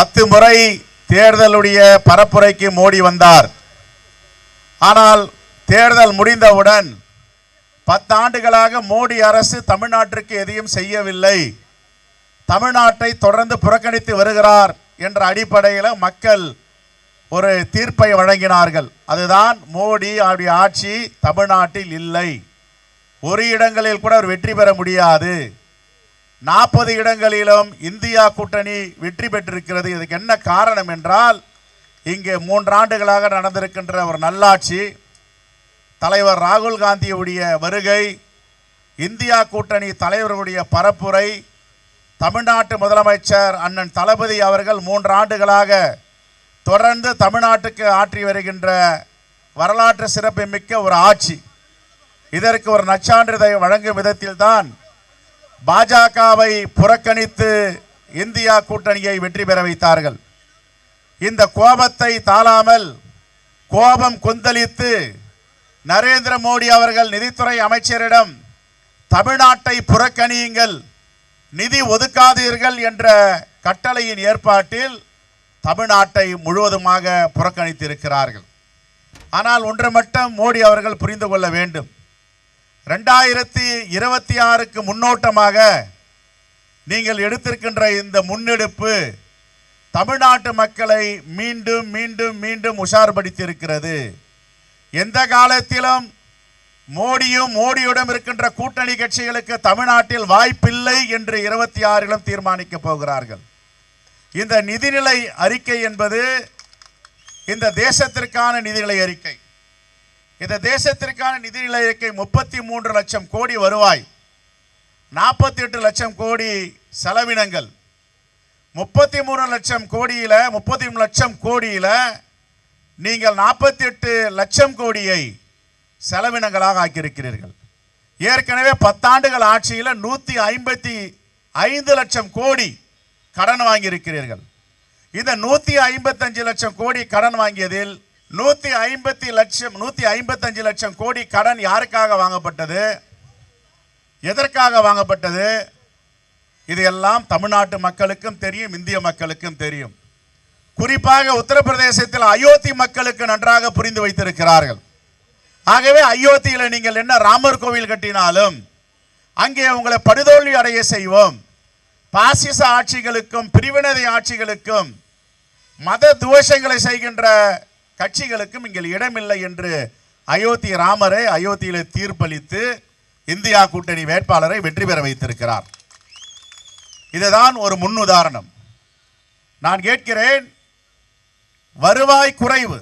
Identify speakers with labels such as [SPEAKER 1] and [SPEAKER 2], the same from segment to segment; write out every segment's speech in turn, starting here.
[SPEAKER 1] பத்து முறை தேர்தலுடைய பரப்புரைக்கு மோடி வந்தார். ஆனால் தேர்தல் முடிந்தவுடன் பத்தாண்டுகளாக மோடி அரசு தமிழ்நாட்டிற்கு எதையும் செய்யவில்லை. தமிழ்நாட்டை தொடர்ந்து புறக்கணித்து வருகிறார் என்ற அடிப்படையில் மக்கள் ஒரு தீர்ப்பை வழங்கினார்கள். அதுதான் மோடி அவருடைய ஆட்சி தமிழ்நாட்டில் இல்லை. ஒரு இடங்களில் கூட அவர் வெற்றி பெற முடியாது. நாற்பது இடங்களிலும் இந்தியா கூட்டணி வெற்றி பெற்றிருக்கிறது. இதுக்கு என்ன காரணம் என்றால் இங்கே மூன்றாண்டுகளாக நடந்திருக்கின்ற ஒரு நல்லாட்சி தலைவர் ராகுல் காந்தியுடைய வருகை இந்தியா கூட்டணி தலைவர்களுடைய பரப்புரை தமிழ்நாட்டு முதலமைச்சர் அண்ணன் தளபதி அவர்கள் மூன்று ஆண்டுகளாக தொடர்ந்து தமிழ்நாட்டுக்கு ஆற்றி வருகின்ற வரலாற்று சிறப்புமிக்க ஒரு ஆட்சி. இதற்கு ஒரு நச்சான்றிதழை வழங்கும் விதத்தில்தான் பாஜகவை புறக்கணித்து இந்தியா கூட்டணியை வெற்றி பெற வைத்தார்கள். இந்த கோபத்தை தாளாமல் கோபம் கொந்தளித்து நரேந்திர மோடி அவர்கள் நிதித்துறை அமைச்சரிடம் தமிழ்நாட்டை புறக்கணியுங்கள் நிதி ஒதுக்காதீர்கள் என்ற கட்டளையின் ஏற்பாட்டில் தமிழ்நாட்டை முழுவதுமாக புறக்கணித்திருக்கிறார்கள். ஆனால் ஒன்று மட்டும் மோடி அவர்கள் புரிந்து கொள்ள வேண்டும். ரெண்டாயிரத்தி இருபத்தி ஆறுக்கு முன்னோட்டமாக நீங்கள் எடுத்திருக்கின்ற இந்த முன்னெடுப்பு தமிழ்நாட்டு மக்களை மீண்டும் மீண்டும் மீண்டும் உஷார்படுத்தியிருக்கிறது. எந்த காலத்திலும் மோடியும் மோடியுடன் இருக்கின்ற கூட்டணி கட்சிகளுக்கு தமிழ்நாட்டில் வாய்ப்பில்லை என்று இருபத்தி ஆறிலும் தீர்மானிக்க போகிறார்கள். இந்த நிதிநிலை அறிக்கை என்பது இந்த தேசத்திற்கான நிதிநிலை அறிக்கை. இந்த தேசத்திற்கான நிதிநிலை அறிக்கை முப்பத்தி மூன்று லட்சம் கோடி வருவாய் நாற்பத்தி எட்டு லட்சம் கோடி செலவினங்கள். முப்பத்தி மூணு லட்சம் கோடியில் முப்பத்தி மூணு லட்சம் கோடியில் நீங்கள் நாற்பத்தி எட்டு லட்சம் கோடியை செலவினங்களாக ஆக்கியிருக்கிறீர்கள். ஏற்கனவே பத்தாண்டுகள் ஆட்சியில் நூற்றி ஐம்பத்தி ஐந்து லட்சம் கோடி கடன் வாங்கியிருக்கிறீர்கள். இந்த நூற்றி ஐம்பத்தஞ்சு லட்சம் கோடி கடன் வாங்கியதில் நூற்றி ஐம்பத்தி லட்சம் நூற்றி ஐம்பத்தஞ்சு லட்சம் கோடி கடன் யாருக்காக வாங்கப்பட்டது? எதற்காக வாங்கப்பட்டது? இது எல்லாம் தமிழ்நாட்டு மக்களுக்கும் தெரியும் இந்திய மக்களுக்கும் தெரியும். குறிப்பாக உத்தரப்பிரதேசத்தில் அயோத்தி மக்களுக்கு நன்றாக புரிந்து வைத்திருக்கிறார்கள். ஆகவே அயோத்தியில் நீங்கள் என்ன ராமர் கோவில் கட்டினாலும் அங்கே உங்களை படுதோல்வி அடைய செய்வோம். பாசிச ஆட்சிகளுக்கும் பிரிவினதை ஆட்சிகளுக்கும் மத துவேஷங்களை செய்கின்ற கட்சிகளுக்கும் இங்கே இடமில்லை என்று அயோத்தி ராமரை அயோத்தியில் தீர்ப்பளித்து இந்தியா கூட்டணி வேட்பாளரை வெற்றி பெற வைத்திருக்கிறார். இதுதான் ஒரு முன்னுதாரணம். நான் கேட்கிறேன் வருவாய் குறைவு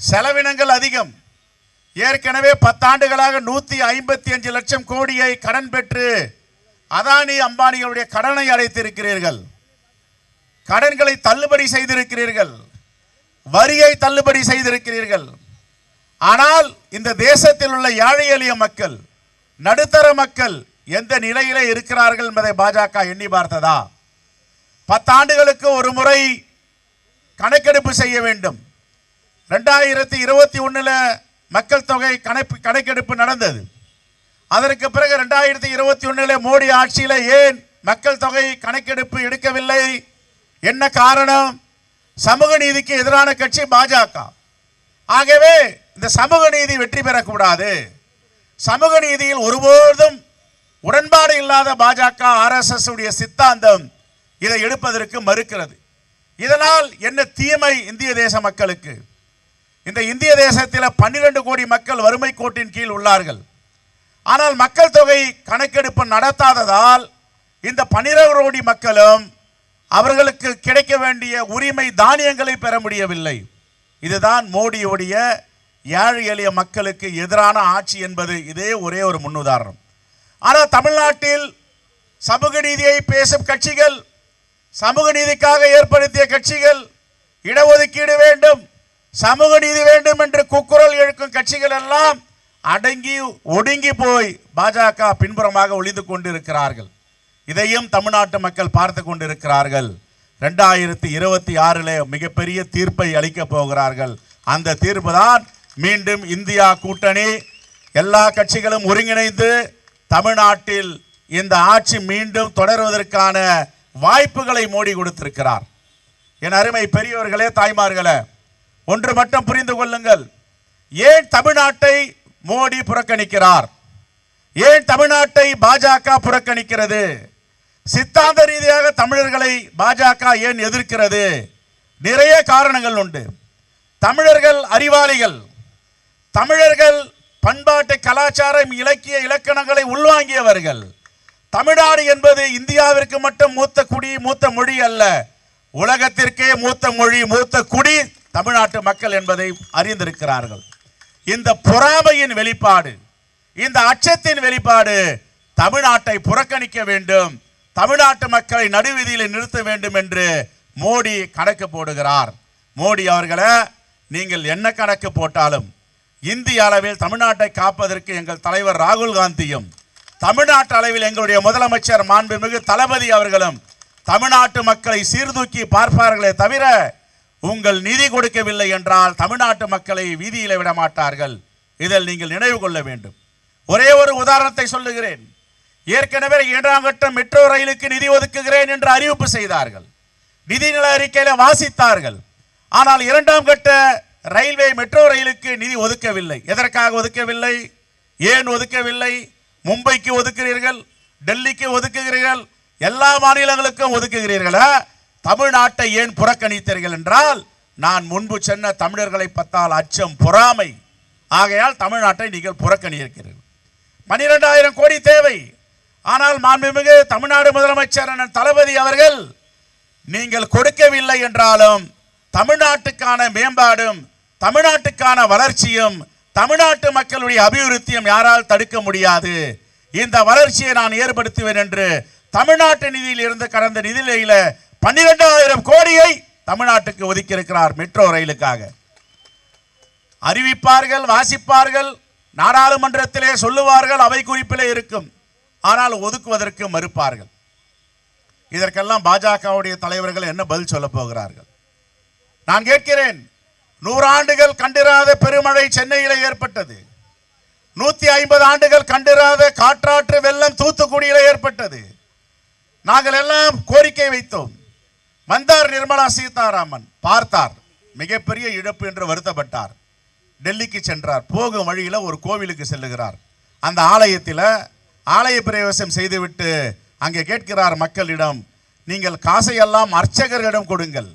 [SPEAKER 1] செலவினங்கள் அதிகம் ஏற்கனவே பத்தாண்டுகளாக நூற்றி ஐம்பத்தி அஞ்சு லட்சம் கோடியை கடன் பெற்று அதானி அம்பானிகளுடைய கடனை அடைத்திருக்கிறீர்கள். கடன்களை தள்ளுபடி செய்திருக்கிறீர்கள். வரியை தள்ளுபடி செய்திருக்கிறீர்கள். ஆனால் இந்த தேசத்தில் உள்ள ஏழை எளிய மக்கள் நடுத்தர மக்கள் எந்த நிலையிலே இருக்கிறார்கள் என்பதை பாஜக எண்ணி பார்த்ததா? பத்தாண்டுகளுக்கு ஒரு முறை கணக்கெடுப்பு செய்ய வேண்டும். ரெண்டாயிரத்தி இருபத்தி ஒன்றில் மக்கள் தொகை கணக்கு கணக்கெடுப்பு நடந்தது. அதற்கு பிறகு ரெண்டாயிரத்தி இருபத்தி ஒன்றில் மோடி ஆட்சியில் ஏன் மக்கள் தொகை கணக்கெடுப்பு எடுக்கவில்லை? என்ன காரணம்? சமூக நீதிக்கு எதிரான கட்சி பாஜக. ஆகவே இந்த சமூக நீதி வெற்றி பெறக்கூடாது. சமூக நீதியில் ஒருபோதும் உடன்பாடு இல்லாத பாஜக ஆர்எஸ்எஸ் உடைய சித்தாந்தம் இதை எடுப்பதற்கு மறுக்கிறது. இதனால் என்ன தீமை இந்திய தேச மக்களுக்கு? இந்த இந்திய தேசத்தில் பன்னிரண்டு கோடி மக்கள் வறுமை கோட்டின் கீழ் உள்ளார்கள். ஆனால் மக்கள் தொகை கணக்கெடுப்பு நடத்தாததால் இந்த பன்னிரண்டு கோடி மக்களும் அவர்களுக்கு கிடைக்க வேண்டிய உரிமை தானியங்களை பெற முடியவில்லை. இதுதான் மோடியுடைய ஏழை எளிய மக்களுக்கு எதிரான ஆட்சி என்பது இதே ஒரே ஒரு முன்னுதாரணம். ஆனால் தமிழ்நாட்டில் சமூக நீதியை பேசும் கட்சிகள் சமூக நீதிக்காக ஏற்படுத்திய கட்சிகள் இடஒதுக்கீடு வேண்டும் சமூக நீதி வேண்டும் என்று குக்குரல் எழுக்கும் கட்சிகள் எல்லாம் அடங்கி ஒடுங்கி போய் பாஜக பின்புறமாக ஒளிந்து கொண்டிருக்கிறார்கள். இதையும் தமிழ்நாட்டு மக்கள் பார்த்து கொண்டிருக்கிறார்கள். ரெண்டாயிரத்தி இருபத்தி ஆறில் மிகப்பெரிய தீர்ப்பை அளிக்கப் போகிறார்கள். அந்த தீர்ப்பு தான் மீண்டும் இந்தியா கூட்டணி. எல்லா கட்சிகளும் ஒருங்கிணைந்து தமிழ்நாட்டில் இந்த ஆட்சி மீண்டும் தொடர்வதற்கான வாய்ப்புகளை மோடி கொடுத்திருக்கிறார். என் அருமை பெரியவர்களே தாய்மார்களே ஒன்று மட்டும் புரிந்து கொள்ளுங்கள். ஏன் தமிழ்நாட்டை மோடி புறக்கணிக்கிறார்? ஏன் தமிழ்நாட்டை பாஜக புறக்கணிக்கிறது? சித்தாந்த ரீதியாக தமிழர்களை பாஜக ஏன் எதிர்க்கிறது? நிறைய காரணங்கள் உண்டு. தமிழர்கள் அறிவாளிகள். தமிழர்கள் பண்பாட்டு கலாச்சாரம் இலக்கிய இலக்கணங்களை உள்வாங்கியவர்கள். தமிழ்நாடு என்பது இந்தியாவிற்கு மட்டும் மூத்த குடி மூத்த மொழி அல்ல. உலகத்திற்கே மூத்த மொழி மூத்த குடி தமிழ்நாட்டு மக்கள் என்பதை அறிந்திருக்கிறார்கள். இந்த பொறாமையின் வெளிப்பாடு இந்த அச்சத்தின் வெளிப்பாடு தமிழ்நாட்டை புறக்கணிக்க வேண்டும். தமிழ்நாட்டு மக்களை நடுவீதியில் நிறுத்த வேண்டும் என்று மோடி கணக்கு போடுகிறார். மோடி அவர்களை நீங்கள் என்ன கணக்கு போட்டாலும் இந்திய அளவில் தமிழ்நாட்டை காப்பதற்கு எங்கள் தலைவர் ராகுல் காந்தியும் தமிழ்நாட்டு அளவில் எங்களுடைய முதலமைச்சர் மாண்புமிகு தளபதி அவர்களும் தமிழ்நாட்டு மக்களை சீர்தூக்கி பார்ப்பார்களே தவிர உங்கள் நிதி கொடுக்கவில்லை என்றால் தமிழ்நாட்டு மக்களை வீதியில் விட மாட்டார்கள் இதில் நீங்கள் நினைவு கொள்ள வேண்டும். ஒரே ஒரு உதாரணத்தை சொல்லுகிறேன். ஏற்கனவே இரண்டாம் கட்டம் மெட்ரோ ரயிலுக்கு நிதி ஒதுக்குகிறேன் என்று அறிவிப்பு செய்தார்கள். நிதிநிலை அறிக்கையில வாசித்தார்கள். ஆனால் இரண்டாம் கட்ட ரயில்வே மெட்ரோ ரயிலுக்கு நிதி ஒதுக்கவில்லை. எதற்காக ஒதுக்கவில்லை? ஏன் ஒதுக்கவில்லை? மும்பைக்கு ஒதுக்குகிறீர்கள் டெல்லிக்கு ஒதுக்குகிறீர்கள் எல்லா மாநிலங்களுக்கும் ஒதுக்குகிறீர்களா? தமிழ்நாட்டை ஏன் புறக்கணித்தீர்கள் என்றால் நான் முன்பு சென்ன தமிழர்களை பத்தால் அச்சம் பொறாமை. ஆகையால் தமிழ்நாட்டை நீங்கள் புறக்கணிக்கிறீர்கள். பன்னிரெண்டாயிரம் கோடி தேவை. ஆனால் மாண்புமிகு தமிழ்நாடு முதலமைச்சர் அண்ணன் தளபதி அவர்கள் நீங்கள் கொடுக்கவில்லை என்றாலும் தமிழ்நாட்டுக்கான மேம்பாடும் தமிழ்நாட்டுக்கான வளர்ச்சியும் தமிழ்நாட்டு மக்களுடைய அபிவிருத்தியும் யாரால் தடுக்க முடியாது. இந்த வளர்ச்சியை நான் ஏற்படுத்துவேன் என்று தமிழ்நாட்டு நிதியில் இருந்து கடந்த நிதியில பன்னிரெண்டாயிரம் கோடியை தமிழ்நாட்டுக்கு ஒதுக்கி இருக்கிறார் மெட்ரோ ரயிலுக்காக. அறிவிப்பார்கள் வாசிப்பார்கள் நாடாளுமன்றத்திலே சொல்லுவார்கள் அவை குறிப்பிலே இருக்கும். ஆனால் ஒதுக்குவதற்கு மறுப்பார்கள். இதற்கெல்லாம் பாஜகவுடைய தலைவர்கள் என்ன பதில் சொல்ல போகிறார்கள்? நான் கேட்கிறேன் நூறாண்டுகள் கண்டிராத பெருமழை சென்னையில் ஏற்பட்டது. நூத்தி ஐம்பது ஆண்டுகள் கண்டிராத காற்றாற்று வெள்ளம் தூத்துக்குடியில் ஏற்பட்டது. நாங்கள் எல்லாம் கோரிக்கை வைத்தோம். வந்தார் நிர்மலா சீதாராமன் பார்த்தார். மிகப்பெரிய இழப்பு என்று வருத்தப்பட்டார். டெல்லிக்கு சென்றார். போகும் வழியில் ஒரு கோவிலுக்கு செல்லுகிறார். அந்த ஆலயத்தில் ஆலய பிரவேசம் செய்துவிட்டு அங்கே கேட்கிறார் மக்களிடம் நீங்கள் காசையெல்லாம் அர்ச்சகர்களிடம் கொடுங்கள்.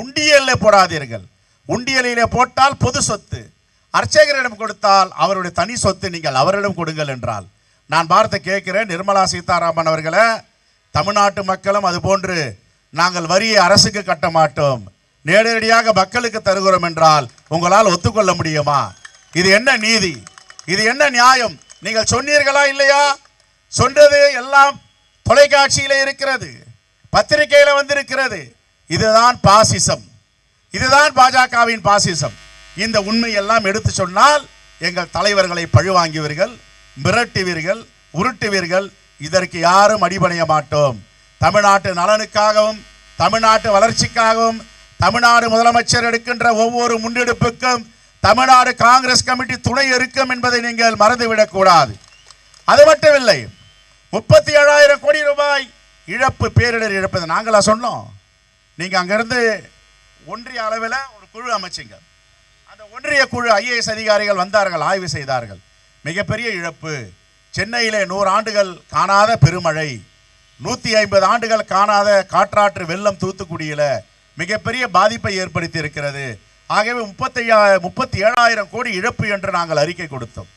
[SPEAKER 1] உண்டியலில் போடாதீர்கள். உண்டியலிலே போட்டால் பொது சொத்து. அர்ச்சகரிடம் கொடுத்தால் அவருடைய தனி சொத்து நீங்கள் அவரிடம் கொடுங்கள் என்றால் நான் பார்த்து கேட்கிறேன் நிர்மலா சீதாராமன் அவர்களை. தமிழ்நாட்டு மக்களும் அதுபோன்று நாங்கள் வரியை அரசுக்கு கட்ட மாட்டோம். நேரடியாக மக்களுக்கு தருகிறோம் என்றால் உங்களால் ஒத்துக்கொள்ள முடியுமா? இது என்ன நீதி? இது என்ன நியாயம்? நீங்கள் சொன்னீர்களா இல்லையா? சொன்னது எல்லாம் தொலைக்காட்சியில் இருக்கிறது பத்திரிகையில் வந்திருக்கிறது. இதுதான் பாசிசம். இதுதான் பாஜகவின் பாசிசம். இந்த உண்மையெல்லாம் எடுத்து சொன்னால் எங்கள் தலைவர்களை பழிவாங்குவீர்கள் மிரட்டுவீர்கள் உருட்டுவீர்கள். இதற்கு யாரும் அடிபணிய மாட்டோம். தமிழ்நாட்டு நலனுக்காகவும் தமிழ்நாட்டு வளர்ச்சிக்காகவும் தமிழ்நாடு முதலமைச்சர் எடுக்கின்ற ஒவ்வொரு முன்னெடுப்புக்கும் தமிழ்நாடு காங்கிரஸ் கமிட்டி துணை இருக்கும் என்பதை நீங்கள் மறந்துவிடக்கூடாது. அது அது மட்டுமில்லை முப்பத்தி ஏழாயிரம் கோடி ரூபாய் இழப்பு பேரிடர் இழப்பது நாங்களா சொன்னோம். நீங்கள் அங்கேருந்து ஒன்றிய அளவில் ஒரு குழு அமைச்சிங்க. அந்த ஒன்றிய குழு ஐஏஎஸ் அதிகாரிகள் வந்தார்கள் ஆய்வு செய்தார்கள். மிகப்பெரிய இழப்பு. சென்னையிலே நூறு ஆண்டுகள் காணாத பெருமழை. நூற்றி ஐம்பது ஆண்டுகள் காணாத காற்றாற்று வெள்ளம் தூத்துக்குடியில் மிகப்பெரிய பாதிப்பை ஏற்படுத்தி இருக்கிறது ஆகவே முப்பத்தையா முப்பத்தி ஏழாயிரம் கோடி இழப்பு என்று நாங்கள் அறிக்கை கொடுத்தோம்.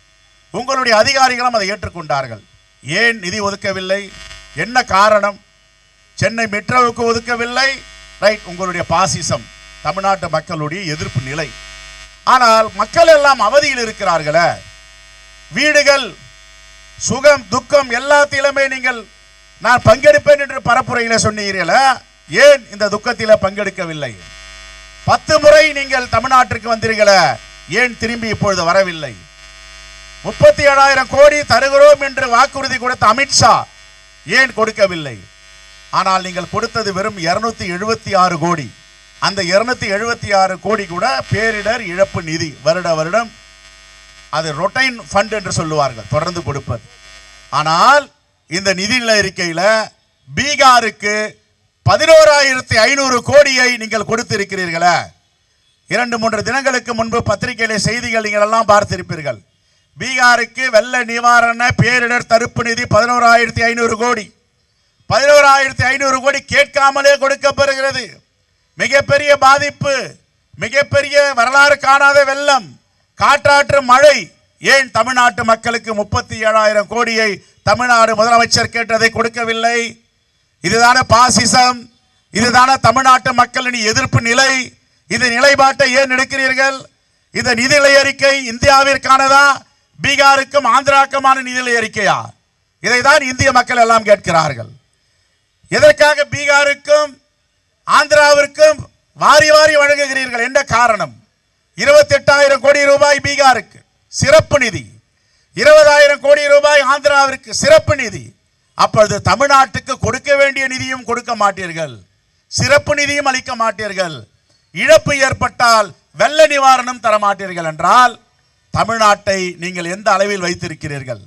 [SPEAKER 1] உங்களுடைய அதிகாரிகளும் அதை ஏற்றுக்கொண்டார்கள். ஏன் நிதி ஒதுக்கவில்லை? என்ன காரணம்? சென்னை மெட்ரோவுக்கு ஒதுக்கவில்லை? ரைட் உங்களுடைய பாசிசம் தமிழ்நாட்டு மக்களுடைய எதிர்ப்பு நிலை. ஆனால் மக்கள் எல்லாம் அவதியில் இருக்கிறார்களே. வீடுகள் சுகம் துக்கம் எல்லாத்திலுமே நீங்கள் நான் பங்கெடுப்பேன் என்று பரப்புரையில் சொன்னீர்கள. ஏன் இந்த துக்கத்தில் பங்கெடுக்கவில்லை? பத்து முறை நீங்கள் தமிழ்நாட்டிற்கு வந்தீர்களே. ஏன் திரும்பி இப்பொழுது வரவில்லை? முப்பத்தி ஏழாயிரம் கோடி தருகிறோம் என்று வாக்குறுதி கொடுத்த அமித்ஷா ஏன் கொடுக்கவில்லை? ஆனால் நீங்கள் கொடுத்தது வெறும் இருநூத்தி எழுபத்தி ஆறு கோடி. அந்த இருநூத்தி எழுபத்தி ஆறு கோடி கூட பேரிடர் இழப்பு நிதி வருட வருடம் அது ரொட்டைன் ஃபண்ட் என்று சொல்லுவார்கள் தொடர்ந்து கொடுப்பது. ஆனால் இந்த நிதிநிலை அறிக்கையில் பீகாருக்கு பதினோராயிரத்தி ஐநூறு கோடியை நீங்கள் கொடுத்திருக்கிறீர்களே. இரண்டு மூன்று தினங்களுக்கு முன்பு பத்திரிகையில செய்திகள் நீங்கள் எல்லாம் பார்த்திருப்பீர்கள். பீகாருக்கு வெள்ள நிவாரண பேரிடர் தடுப்பு நிதி பதினோராயிரத்தி ஐநூறு கோடி. பதினோராயிரத்தி ஐநூறு கோடி கேட்காமலே கொடுக்கப்படுகிறது. மிகப்பெரிய பாதிப்பு மிகப்பெரிய வரலாறு காணாத வெள்ளம் காற்றாற்று மழை ஏன் தமிழ்நாட்டு மக்களுக்கு முப்பத்தி ஏழாயிரம் கோடியை தமிழ்நாடு முதலமைச்சர் கேட்டதை கொடுக்கவில்லை? இதுதான பாசிசம் இதுதான தமிழ்நாட்டு மக்களின் எதிர்ப்பு நிலை இந்த நிலைப்பாட்டை ஏன் எடுக்கிறீர்கள்? இந்த நிதிநிலை அறிக்கை இந்தியாவிற்கானதா? பீகாருக்கும் ஆந்திராக்குமான நிதிநிலை அறிக்கையா? இதை தான் இந்திய மக்கள் எல்லாம் கேட்கிறார்கள். எதற்காக பீகாருக்கும் ஆந்திராவிற்கும் வாரி வாரி வழங்குகிறீர்கள்? என்ன காரணம்? இருபத்தெட்டாயிரம் கோடி ரூபாய் பீகாருக்கு சிறப்பு நிதி. இருபதாயிரம் கோடி ரூபாய் ஆந்திராவிற்கு சிறப்பு நிதி. அப்பொழுது தமிழ்நாட்டுக்கு கொடுக்க வேண்டிய நிதியும் கொடுக்க மாட்டீர்கள். சிறப்பு நிதியும் அளிக்க மாட்டீர்கள். இழப்பு ஏற்பட்டால் வெள்ள நிவாரணம் தர மாட்டீர்கள் என்றால் தமிழ்நாட்டை நீங்கள் எந்த அளவில் வைத்திருக்கிறீர்கள்?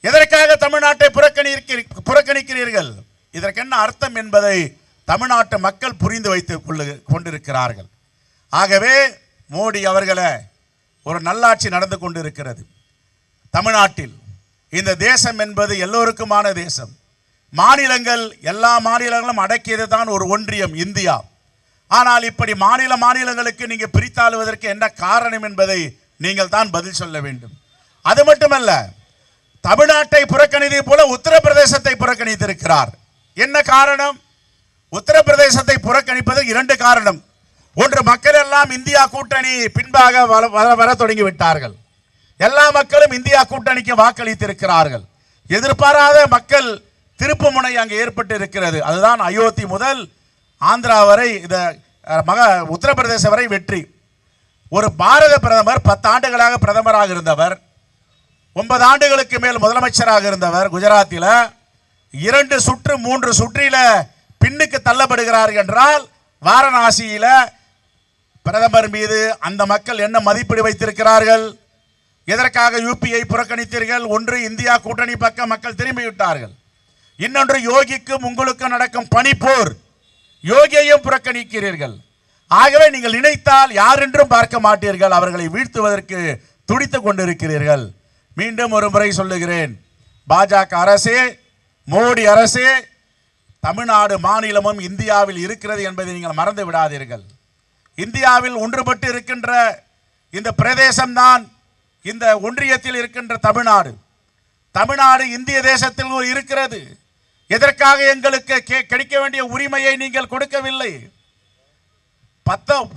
[SPEAKER 1] எதற்காக தமிழ்நாட்டை புறக்கணிக்கிறீ- புறக்கணிக்கிறீர்கள்? இதற்கு என்ன அர்த்தம் என்பதை தமிழ்நாட்டு மக்கள் புரிந்து வைத்துக் கொள்ளு கொண்டிருக்கிறார்கள். ஆகவே மோடி அவர்களை ஒரு நல்லாட்சி நடந்து கொண்டிருக்கிறது. தமிழ்நாட்டில் இந்த தேசம் என்பது எல்லோருக்குமான தேசம். மாநிலங்கள் எல்லா மாநிலங்களும் அடக்கியது தான் ஒரு ஒன்றியம் இந்தியா. ஆனால் இப்படி மாநில மாநிலங்களுக்கு நீங்க பிரித்தாளுவதற்கு என்ன காரணம் என்பதை நீங்கள் தான் பதில் சொல்ல வேண்டும். அது மட்டுமல்ல தமிழ்நாட்டை புறக்கணித்து போல உத்தரப்பிரதேசத்தை புறக்கணித்திருக்கிறார். என்ன காரணம்? உத்தரப்பிரதேசத்தை புறக்கணிப்பது இரண்டு காரணம். ஒன்று மக்கள் எல்லாம் இந்தியா கூட்டணி பின்பாக வர வர- வர தொடங்கி விட்டார்கள் எல்லா மக்களும் இந்தியா கூட்டணிக்கு வாக்களித்திருக்கிறார்கள். எதிர்பாராத மக்கள் திருப்பு முனை அங்கே ஏற்பட்டு இருக்கிறது அதுதான் அயோத்தி முதல் ஆந்திரா வரை இதை மக உத்தரப்பிரதேச வரை வெற்றி. ஒரு பாரத பிரதமர் பத்து ஆண்டுகளாக பிரதமராக இருந்தவர் ஒன்பது ஆண்டுகளுக்கு மேல் முதலமைச்சராக இருந்தவர் குஜராத்தில் இரண்டு சுற்று மூன்று சுற்றில பின்னுக்கு தள்ளப்படுகிறார் என்றால் வாரணாசியில பிரதமர் மீது அந்த மக்கள் என்ன மதிப்பீடு வைத்திருக்கிறார்கள்? எதற்காக யூபிஐ புறக்கணித்தீர்கள்? ஒன்று இந்தியா கூட்டணி பக்கம் மக்கள் திரும்பிவிட்டார்கள். இன்னொன்று யோகிக்கும் உங்களுக்கும் நடக்கும் பனிப்போர் யோகியையும் புறக்கணிக்கிறீர்கள். ஆகவே நீங்கள் நினைத்தால் யாரென்றும் பார்க்க மாட்டீர்கள். அவர்களை வீழ்த்துவதற்கு துடித்து கொண்டிருக்கிறீர்கள். மீண்டும் ஒரு முறை சொல்லுகிறேன். பாஜக அரசே மோடி அரசே தமிழ்நாடு மாநிலமும் இந்தியாவில் இருக்கிறது என்பதை நீங்கள் மறந்து விடாதீர்கள். இந்தியாவில் ஒன்றுபட்டு இருக்கின்ற இந்த பிரதேசம்தான் இந்த ஒன்றியத்தில் இருக்கின்ற தமிழ்நாடு. தமிழ்நாடு இந்திய தேசத்தில் இருக்கிறது. எதற்காக எங்களுக்கு கே- கிடைக்க வேண்டிய உரிமையை நீங்கள் கொடுக்கவில்லை? பத்த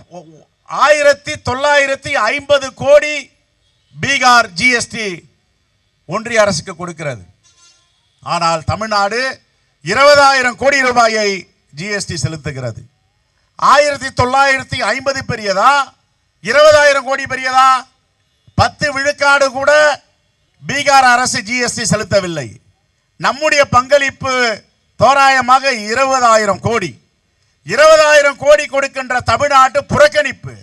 [SPEAKER 1] ஆயிரத்தி தொள்ளாயிரத்தி ஐம்பது கோடி பீகார் ஜிஎஸ்டி ஒன்றிய அரசுக்கு கொடுக்கிறது. ஆனால் தமிழ்நாடு இருபதாயிரம் கோடி ரூபாயை ஜிஎஸ்டி செலுத்துகிறது. ஆயிரத்தி தொள்ளாயிரத்தி ஐம்பது பெரியதா? இருபதாயிரம் கோடி பெரியதா? பத்து விழுக்காடு கூட பீகார் அரசு ஜிஎஸ்டி செலுத்தவில்லை. நம்முடைய பங்களிப்பு தோராயமாக இருபதாயிரம் கோடி. இருபதாயிரம் கோடி கொடுக்கின்ற தமிழ்நாட்டு புறக்கணிப்பு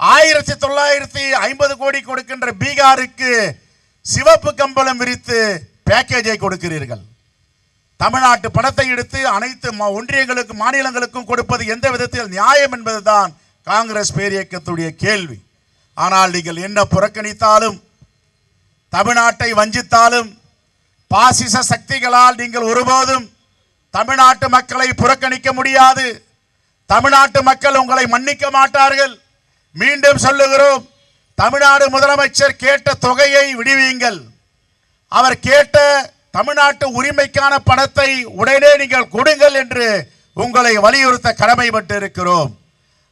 [SPEAKER 1] ஆயிரத்தி தொள்ளாயிரத்தி ஐம்பது கோடி கொடுக்கின்ற பீகாருக்கு சிவப்பு கம்பளம் விரித்து பேக்கேஜை கொடுக்கிறீர்கள். தமிழ்நாட்டு பணத்தை எடுத்து அனைத்து ஒன்றியங்களுக்கும் மாநிலங்களுக்கும் கொடுப்பது எந்த விதத்தில் நியாயம் என்பதுதான் காங்கிரஸ் பேரியக்கத்துடைய கேள்வி. ஆனால் நீங்கள் என்ன புறக்கணித்தாலும் தமிழ்நாட்டை வஞ்சித்தாலும் பாசிச சக்திகளால் நீங்கள் ஒருபோதும் தமிழ்நாட்டு மக்களை புறக்கணிக்க முடியாது. தமிழ்நாட்டு மக்கள் உங்களை மன்னிக்க மாட்டார்கள். மீண்டும் சொல்லுகிறோம் தமிழ்நாடு முதலமைச்சர் கேட்ட தொகையை விடுவீங்கள். அவர் கேட்ட தமிழ்நாட்டு உரிமைக்கான பணத்தை உடனே நீங்கள் கொடுங்கள் என்று உங்களை வலியுறுத்த கடமைப்பட்டு இருக்கிறோம்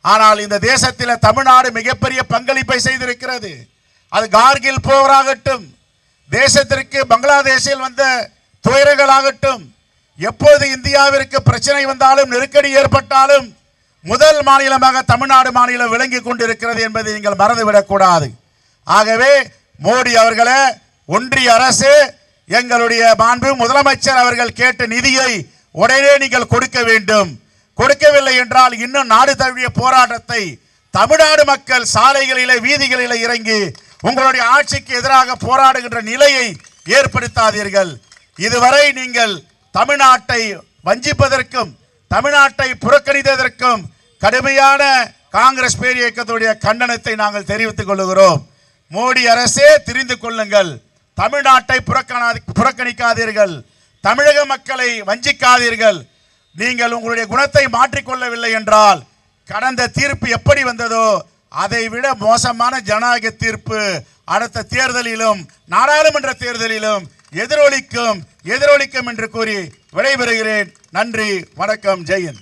[SPEAKER 1] ஆனால் இந்த தேசத்தில் தமிழ்நாடு மிகப்பெரிய பங்களிப்பை செய்திருக்கிறது. அது கார்கில் போராகட்டும் தேசத்திற்கு பங்களாதேஷில் வந்த துயரங்களாகட்டும் எப்போது இந்தியாவிற்கு பிரச்சனை வந்தாலும் நெருக்கடி ஏற்பட்டாலும் முதல் மாநிலமாக தமிழ்நாடு மாநிலம் விளங்கி கொண்டிருக்கிறது என்பதை நீங்கள் மறந்துவிடக்கூடாது ஆகவே மோடி அவர்களே ஒன்றிய அரசு எங்களுடைய மாண்பு முதலமைச்சர் அவர்கள் கேட்ட நிதியை உடனே நீங்கள் கொடுக்க வேண்டும். கொடுக்கவில்லை என்றால் இன்னும் நாடு தழுவிய போராட்டத்தை தமிழ்நாடு மக்கள் சாலைகளிலே வீதிகளிலே இறங்கி உங்களுடைய ஆட்சிக்கு எதிராக போராடுகின்ற நிலையை ஏற்படுத்தாதீர்கள். இதுவரை நீங்கள் தமிழ்நாட்டை வஞ்சிப்பதற்கும் தமிழ்நாட்டை புறக்கணித்ததற்கும் கடுமையான காங்கிரஸ் பேர் இயக்கத்துடைய கண்டனத்தை நாங்கள் தெரிவித்துக் கொள்கிறோம் மோடி அரசே தெரிந்து கொள்ளுங்கள். தமிழ்நாட்டை புறக்கணா புறக்கணிக்காதீர்கள். தமிழக மக்களை வஞ்சிக்காதீர்கள். நீங்கள் உங்களுடைய குணத்தை மாற்றிக்கொள்ளவில்லை என்றால் கடந்த தீர்ப்பு எப்படி வந்ததோ அதை விட மோசமான ஜனநாயக தீர்ப்பு அடுத்த தேர்தலிலும் நாடாளுமன்ற தேர்தலிலும் எதிரொலிக்கும் எதிரொலிக்கும் என்று கூறி விடைபெறுகிறேன். நன்றி வணக்கம் ஜெயந்த்